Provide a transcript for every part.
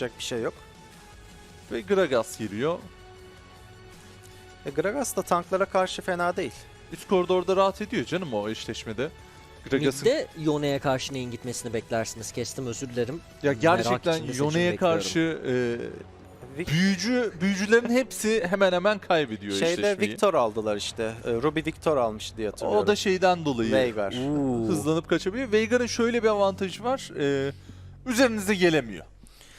Yapacak bir şey yok. Ve Gragas geliyor. E, Gragas da tanklara karşı fena değil. Üst koridorda rahat ediyor canım o eşleşmede. Gragas'ın Mid'de Yone'ye karşı neyin gitmesini beklersiniz? Kestim özür dilerim. ya gerçekten Yone'ye karşı e, büyücü büyücülerin hepsi hemen hemen kaybediyor Şeyde eşleşmeyi. Victor aldılar işte. E, Ruby Victor almış diye hatırlıyorum. O da şeyden dolayı Veigar. hızlanıp kaçabiliyor. Veigar'ın şöyle bir avantajı var. E, üzerinize gelemiyor.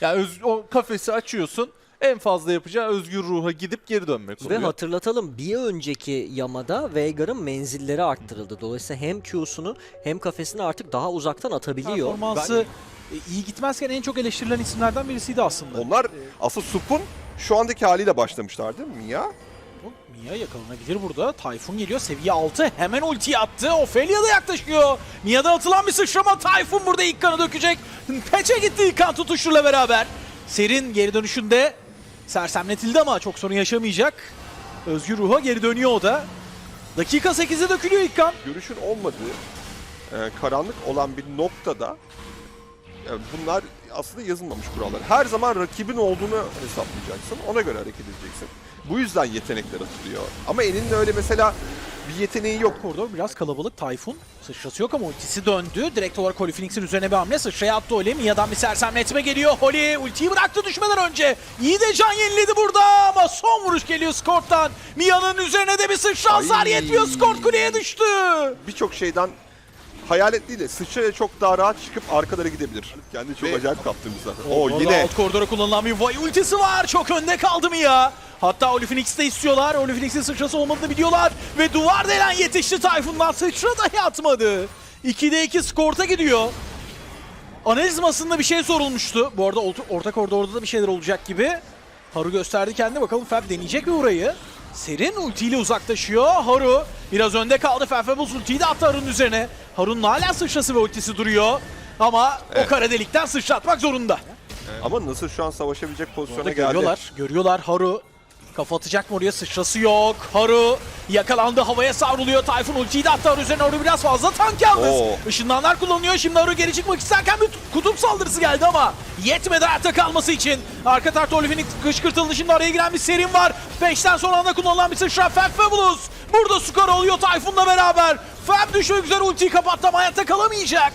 Yani öz- o kafesi açıyorsun. En fazla yapacağı özgür ruha gidip geri dönmek Ve oluyor. hatırlatalım bir önceki yamada Veigar'ın menzilleri arttırıldı. Dolayısıyla hem Q'sunu hem kafesini artık daha uzaktan atabiliyor. Performansı e, iyi gitmezken en çok eleştirilen isimlerden birisiydi aslında. Onlar asıl Sup'un şu andaki haliyle başlamışlardı. Mia Bu Mia yakalanabilir burada. Tayfun geliyor seviye 6. Hemen ulti attı. Ophelia da yaklaşıyor. Mia'da atılan bir sıçrama. Tayfun burada ilk kanı dökecek. Peçe gitti ilk kan tutuşuyla beraber. Serin geri dönüşünde sersemletildi ama çok sorun yaşamayacak. Özgür Ruh'a geri dönüyor o da. Dakika 8'e dökülüyor ilk kan. görüşün olmadığı e, karanlık olan bir noktada e, bunlar aslında yazılmamış kurallar. Her zaman rakibin olduğunu hesaplayacaksın. Ona göre hareket edeceksin. Bu yüzden yetenekler atılıyor. Ama elinin öyle mesela bir yeteneği yok. Koridor biraz kalabalık. Tayfun sıçrası yok ama ultisi döndü. Direkt olarak Holy Phoenix'in üzerine bir hamle. Sıçraya attı Oli. Mia'dan bir sersemletme geliyor. Holy ultiyi bıraktı düşmeden önce. İyi de can yeniledi burada ama son vuruş geliyor Skort'tan. Mia'nın üzerine de bir sıçra hasar yetmiyor. Skort kuleye düştü. Birçok şeyden hayalet değil de sıçrayla çok daha rahat çıkıp arkalara gidebilir. Kendi çok acayip kaptığımızda. O Orada yine Alt koridora kullanılan bir Vay ultisi var. Çok önde kaldı Mia. Hatta Holy Phoenix de istiyorlar. Holy Phoenix'in sıçrası olmadığını biliyorlar. Ve duvar delen yetişti Tayfun'dan. Sıçra dahi atmadı. 2'de 2 skorta gidiyor. Analiz masasında bir şey sorulmuştu. Bu arada orta, orta koridorda da bir şeyler olacak gibi. Haru gösterdi kendine. Bakalım Fab deneyecek mi burayı? Serin ultiyle uzaklaşıyor. Haru biraz önde kaldı. Fefebuz ultiyi de attı Haru'nun üzerine. Haru'nun hala sıçrası ve ultisi duruyor. Ama o kara delikten sıçratmak zorunda. ama nasıl şu an savaşabilecek pozisyona geldi. görüyorlar. Görüyorlar Haru. Kafa atacak mı oraya? Sıçrası yok. Haru yakalandı. Havaya savruluyor. Tayfun ultiyi de attı Haru üzerine. Haru biraz fazla tank yalnız. Oo. Işınlanlar kullanıyor. Şimdi Haru geri çıkmak isterken bir kutup saldırısı geldi ama yetmedi hayatta kalması için. Arka tarafta Olivin'in kışkırtıldı. Şimdi araya giren bir serin var. 5'ten sonra anda kullanılan bir sıçra. Fab Fabulous. Burada skor oluyor Tayfun'la beraber. Fab düşmek üzere ultiyi kapattı ama hayatta kalamayacak.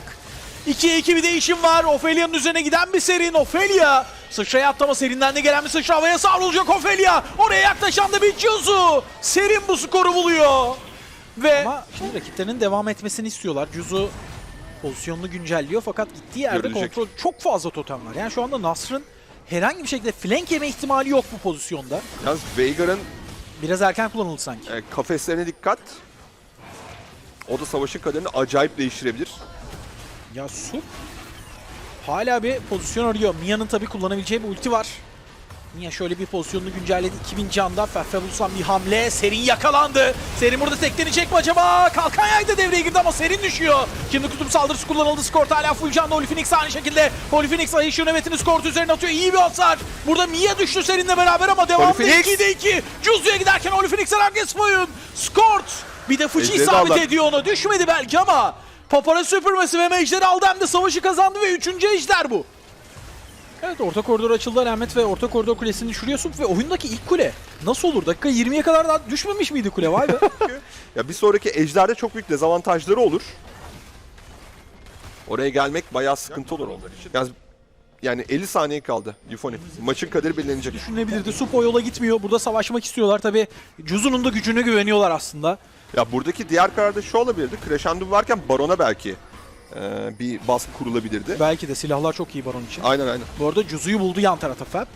2'ye 2 bir değişim var. Ophelia'nın üzerine giden bir serin. Ophelia sıçraya atlama serinden de gelen bir sıçra havaya savrulacak Ophelia. Oraya yaklaşan da bir Cuzu. Serin bu skoru buluyor. Ve Ama şimdi rakiplerinin devam etmesini istiyorlar. Cuzu pozisyonunu güncelliyor fakat gittiği yerde Görülecek. kontrol çok fazla totem var. Yani şu anda Nasr'ın herhangi bir şekilde flank yeme ihtimali yok bu pozisyonda. Yalnız Veigar'ın Biraz erken kullanıldı sanki. e, kafeslerine dikkat. O da savaşın kaderini acayip değiştirebilir. Ya Sup hala bir pozisyon arıyor. Mia'nın tabii kullanabileceği bir ulti var. Mia şöyle bir pozisyonunu güncelledi. 2000 canda Fefebus'tan bir hamle. Serin yakalandı. Serin burada teklenecek mi acaba? Kalkan yay da devreye girdi ama Serin düşüyor. Şimdi kutup saldırısı kullanıldı. Skort hala full canda. Phoenix aynı şekilde. Holy Phoenix ayı şu nöbetini Skort üzerine atıyor. İyi bir hasar. Burada Mia düştü Serin'le beraber ama devamlı Phoenix. 2'de 2. Juzu'ya giderken Holy Phoenix'e herkes oyun. Skort bir de fıçı Ejderi isabet ediyor ona. Düşmedi belki ama Papara süpürmesi ve Mejder'i aldı hem de savaşı kazandı ve üçüncü ejder bu. Evet orta koridor açıldı alamet ve orta koridor kulesini düşürüyorsun ve oyundaki ilk kule nasıl olur? Dakika 20'ye kadar daha düşmemiş miydi kule vay be? Ya bir sonraki ejderde çok büyük dezavantajları olur. Oraya gelmek bayağı sıkıntı olur onlar için. Yani, yani 50 saniye kaldı Yufoni. Maçın kaderi belirlenecek. Düşünülebilirdi. Sup o yola gitmiyor. Burada savaşmak istiyorlar tabi. Cuzu'nun da gücüne güveniyorlar aslında. Ya buradaki diğer kararda şu olabilirdi. Crescendo varken Baron'a belki e, bir baskı kurulabilirdi. Belki de silahlar çok iyi Baron için. Aynen aynen. Bu arada Cuzu'yu buldu yan tarafa Fab.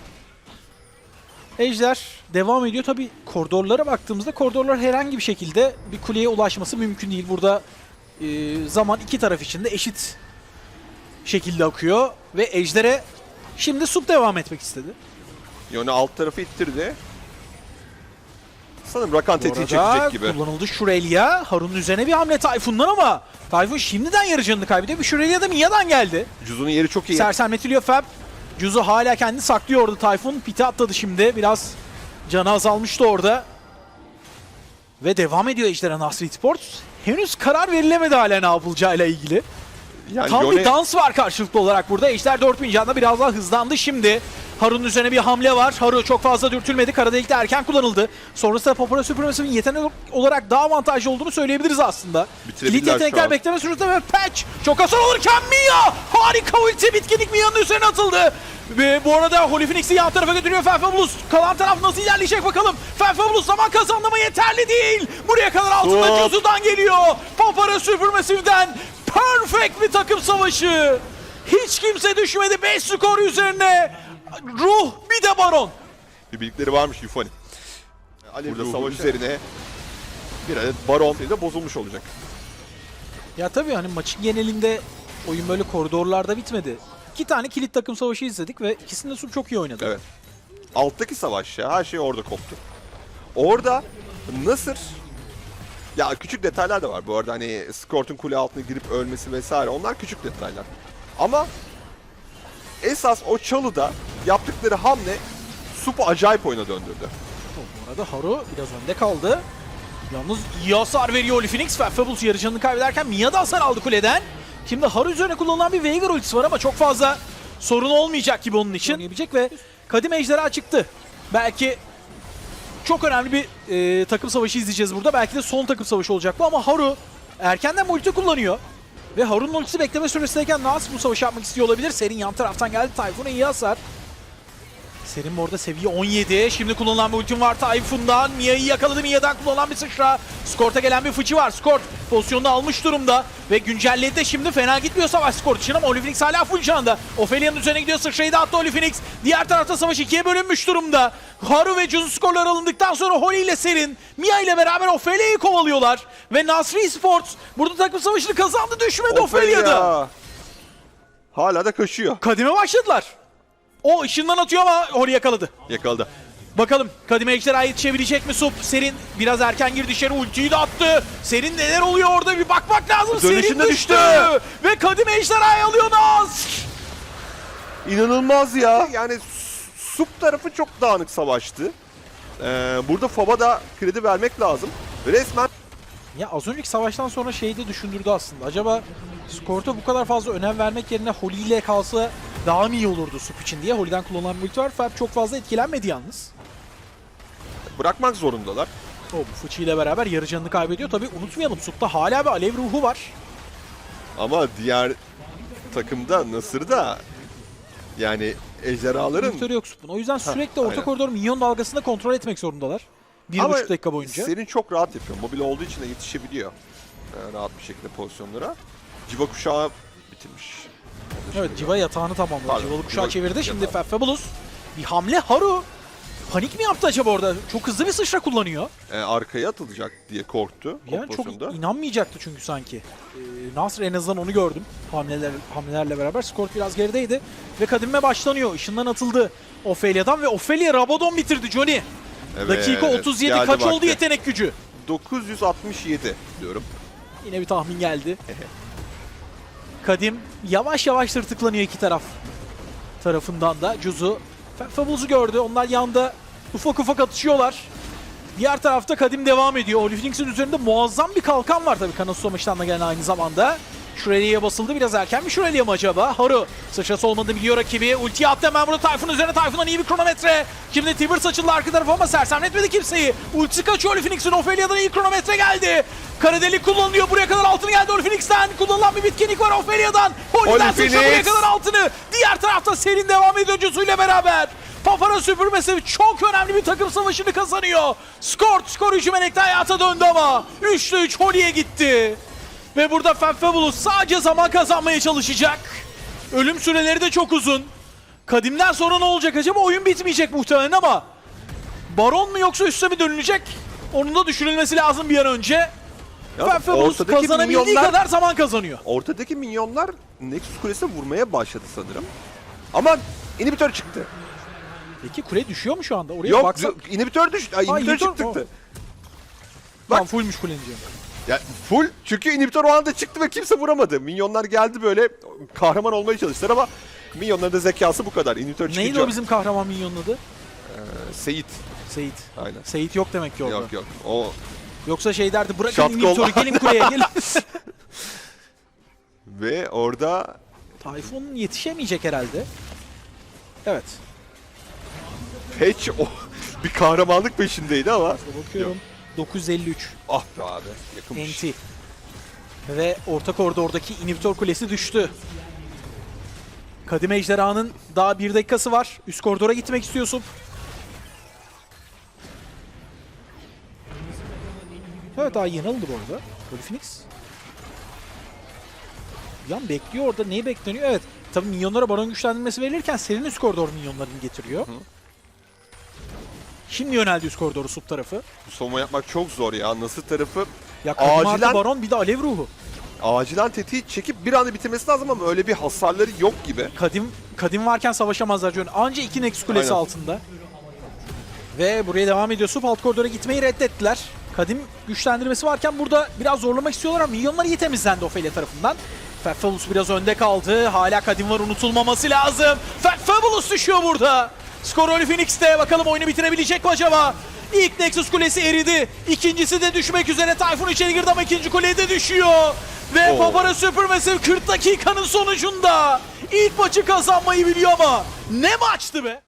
Ejder devam ediyor. Tabi koridorlara baktığımızda koridorlar herhangi bir şekilde bir kuleye ulaşması mümkün değil. Burada e, zaman iki taraf için de eşit şekilde akıyor. Ve Ejder'e şimdi Sup devam etmek istedi. Yone alt tarafı ittirdi. Sanırım Rakan tetiği çekecek gibi. kullanıldı Şurelya. Harun'un üzerine bir hamle Tayfun'dan ama Tayfun şimdiden yarı canını kaybediyor. Bir Şurelya da Mia'dan geldi. Juzu'nun yeri çok iyi. Sersemletiliyor Fab. Cuzu hala kendini saklıyor orada Tayfun. Pite atladı şimdi. Biraz canı azalmıştı orada. Ve devam ediyor Ejderha Nasri Sports. Henüz karar verilemedi hala ne yapılacağıyla ilgili. Yani Tam Yone- bir dans var karşılıklı olarak burada. Ejder 4000 canla biraz daha hızlandı şimdi. Haru'nun üzerine bir hamle var. Haru çok fazla dürtülmedi. Kara delikte erken kullanıldı. Sonrasında Papara Supremacy'nin yetenek olarak daha avantajlı olduğunu söyleyebiliriz aslında. Kilit yetenekler bekleme süresinde ve patch. Çok hasar alırken Mia! Harika ulti bitkinlik Mia'nın üzerine atıldı. Ve bu arada Holy Phoenix'i yan tarafa götürüyor Fenfabulus. Kalan taraf nasıl ilerleyecek bakalım. Fenfabulus zaman kazandı ama yeterli değil. Buraya kadar altında Hop. Juzu'dan geliyor. Papara Supermassive'den perfect bir takım savaşı. Hiç kimse düşmedi 5 skor üzerine. Ruh bir de Baron. bir birlikleri varmış Yufani. Alev Burada ruhu savaş üzerine bir adet baron de bozulmuş olacak. Ya tabii hani maçın genelinde oyun böyle koridorlarda bitmedi. İki tane kilit takım savaşı izledik ve ikisinde Sup çok iyi oynadı. Evet. Alttaki savaş ya her şey orada koptu. Orada Nasır ya küçük detaylar da var bu arada hani Skort'un kule altına girip ölmesi vesaire onlar küçük detaylar. Ama esas o çalıda yaptıkları hamle Sup'u acayip oyuna döndürdü. Bu arada Haru biraz önde kaldı. Yalnız iyi hasar veriyor Holy Phoenix. Fabulous yarı canını kaybederken Mia da hasar aldı kuleden. Şimdi Haru üzerine kullanılan bir Veigar ultisi var ama çok fazla sorun olmayacak gibi onun için. Oynayabilecek ve Kadim Ejderha çıktı. Belki çok önemli bir e, takım savaşı izleyeceğiz burada. Belki de son takım savaşı olacak bu ama Haru erkenden ulti kullanıyor. Ve Haru'nun ultisi bekleme süresindeyken Nas bu savaşı yapmak istiyor olabilir. Serin yan taraftan geldi. Tayfun'a iyi hasar. Serin bu arada seviye 17. Şimdi kullanılan bir ultim var Tayfun'dan. Mia'yı yakaladı. Mia'dan kullanılan bir sıçra. Skort'a gelen bir fıçı var. Skort pozisyonunu almış durumda. Ve güncelledi de şimdi fena gitmiyor savaş Skort için ama Holy Phoenix hala full canında. Ophelia'nın üzerine gidiyor. Sıçrayı da attı Holy Phoenix. Diğer tarafta savaş ikiye bölünmüş durumda. Haru ve Juzu skorlar alındıktan sonra Holy ile Serin Mia ile beraber Ophelia'yı kovalıyorlar. Ve Nasri Sports burada takım savaşını kazandı. Düşmedi Ophelia'da. Ophelia. Hala da kaşıyor. Kadime başladılar. O ışından atıyor ama Holy yakaladı. Yakaladı. Bakalım Kadime Ejderha'yı çevirecek mi Sup? Serin biraz erken girdi içeri ultiyi de attı. Serin neler oluyor orada bir bakmak lazım. Serin Dönüşünde düştü. düştü. Ve Kadime Ejderha'yı alıyor Naz. İnanılmaz ya. Yani Sup tarafı çok dağınık savaştı. Ee, burada Fab'a da kredi vermek lazım. Resmen Ya az önceki savaştan sonra şeyi de düşündürdü aslında. Acaba Skort'a bu kadar fazla önem vermek yerine Holy ile kalsa daha mı iyi olurdu Sup için diye. Holy'den kullanılan bir ulti var. Fab çok fazla etkilenmedi yalnız. bırakmak zorundalar. O bu fıçı ile beraber yarı canını kaybediyor. Tabi unutmayalım Sup'ta hala bir alev ruhu var. Ama diğer takımda Nasır'da yani ejderhaların Limitörü yok Sup'un. O yüzden sürekli orta aynen. koridor minyon dalgasında kontrol etmek zorundalar. Bir Ama buçuk dakika boyunca. Serin çok rahat yapıyor. Mobil olduğu için de yetişebiliyor. Ee, rahat bir şekilde pozisyonlara. Civa kuşağı bitirmiş. Evet Civa yatağını tamamladı. Pardon, Civalı kuşağı Civa çevirdi. Şimdi yatağı. Fabulous bir hamle Haru. Panik mi yaptı acaba orada? Çok hızlı bir sıçra kullanıyor. Ee, arkaya atılacak diye korktu. Yani çok pozisyonda. inanmayacaktı çünkü sanki. Ee, Nasr en azından onu gördüm. Hamleler, hamlelerle beraber. Skor biraz gerideydi. Ve kadime başlanıyor. Işından atıldı Ophelia'dan ve Ophelia Rabadon bitirdi Johnny. Evet, Dakika 37 geldi kaç oldu vakti. yetenek gücü? 967 diyorum. Yine bir tahmin geldi. Kadim yavaş yavaş tırtıklanıyor iki taraf tarafından da. Cuzu Fabulz'u gördü. Onlar yanda ufak ufak atışıyorlar. Diğer tarafta Kadim devam ediyor. Phoenix'in üzerinde muazzam bir kalkan var tabii Kanasu Somaç'tan da gelen aynı zamanda. Şureli'ye basıldı biraz erken mi Şureli'ye mi acaba? Haru sıçrası olmadığını biliyor rakibi. Ulti attı hemen burada Tayfun üzerine Tayfun'dan iyi bir kronometre. Şimdi Tiber saçıldı arka tarafa ama sersemletmedi kimseyi. Ultisi kaçıyor Holy Phoenix'in Ophelia'dan iyi kronometre geldi. Kara delik kullanılıyor. Buraya kadar altını geldi Holy Phoenix'ten. Kullanılan bir bitkinlik var Ophelia'dan. Holy sıçra buraya kadar altını. Diğer tarafta Serin devam ediyor Cusu'yla beraber. Papara süpürmesi çok önemli bir takım savaşını kazanıyor. Skort, skor hücum enekte hayata döndü ama 3'te 3 Holy'e gitti. Ve burada Fabulous sadece zaman kazanmaya çalışacak. Ölüm süreleri de çok uzun. Kadimden sonra ne olacak acaba? Oyun bitmeyecek muhtemelen ama Baron mu yoksa üste mi dönülecek? Onun da düşünülmesi lazım bir an önce. Ortadaki kazanabildiği minyonlar- kadar zaman kazanıyor. Ortadaki minyonlar Nexus Kulesi'ne vurmaya başladı sanırım. Ama inhibitör çıktı. Peki kule düşüyor mu şu anda? Oraya Yok, baksak. inhibitör düştü. Ay, inhibitör inhibitör- çıktı. Tamam fullmüş kulenici. Ya full çünkü inhibitör o anda çıktı ve kimse vuramadı. Minyonlar geldi böyle kahraman olmaya çalıştılar ama minyonların da zekası bu kadar. İnhibitör çıkınca... Neydi o bizim kahraman minyonun adı? Ee, Seyit. Seyit. Aynen. Seyit yok demek ki orada. Yok yok. O Yoksa şey derdi bırakın Şapka inhibitörü olan- gelin kuleye gelin. Ve orada Tayfun yetişemeyecek herhalde. Evet. Patch o bir kahramanlık peşindeydi ama Bakıyorum. 953 ah be abi yakınmış. NT. Ve orta koridordaki inhibitor kulesi düştü. Kadim Ejderha'nın daha bir dakikası var. Üst koridora gitmek istiyorsun. Evet daha yeni alındı bu arada. Polyphenix. Yan bekliyor orada. Neyi bekleniyor? Evet. Tabii minyonlara baron güçlendirmesi verilirken senin üst koridor minyonlarını getiriyor. Şimdi yöneldi üst koridoru sub tarafı. Bu savunma yapmak çok zor ya. Nasıl tarafı Ya Acilen- baron bir de alev ruhu. acilen tetiği çekip bir anda bitirmesi lazım ama öyle bir hasarları yok gibi. Kadim kadim varken savaşamazlar diyor. Anca iki Nexus kulesi Aynen. altında. Ve buraya devam ediyor. Sup alt koridora gitmeyi reddettiler. Kadim güçlendirmesi varken burada biraz zorlamak istiyorlar ama milyonlar iyi temizlendi Ophelia tarafından. Fabulous biraz önde kaldı. Hala Kadim var unutulmaması lazım. Fabulous düşüyor burada. Skor Oli Phoenix'te. Bakalım oyunu bitirebilecek mi acaba? İlk Nexus kulesi eridi. İkincisi de düşmek üzere. Tayfun içeri girdi ama ikinci kuleye de düşüyor. Ve Oo. Papara Supermassive 40 dakikanın sonucunda ilk maçı kazanmayı biliyor ama ne maçtı be?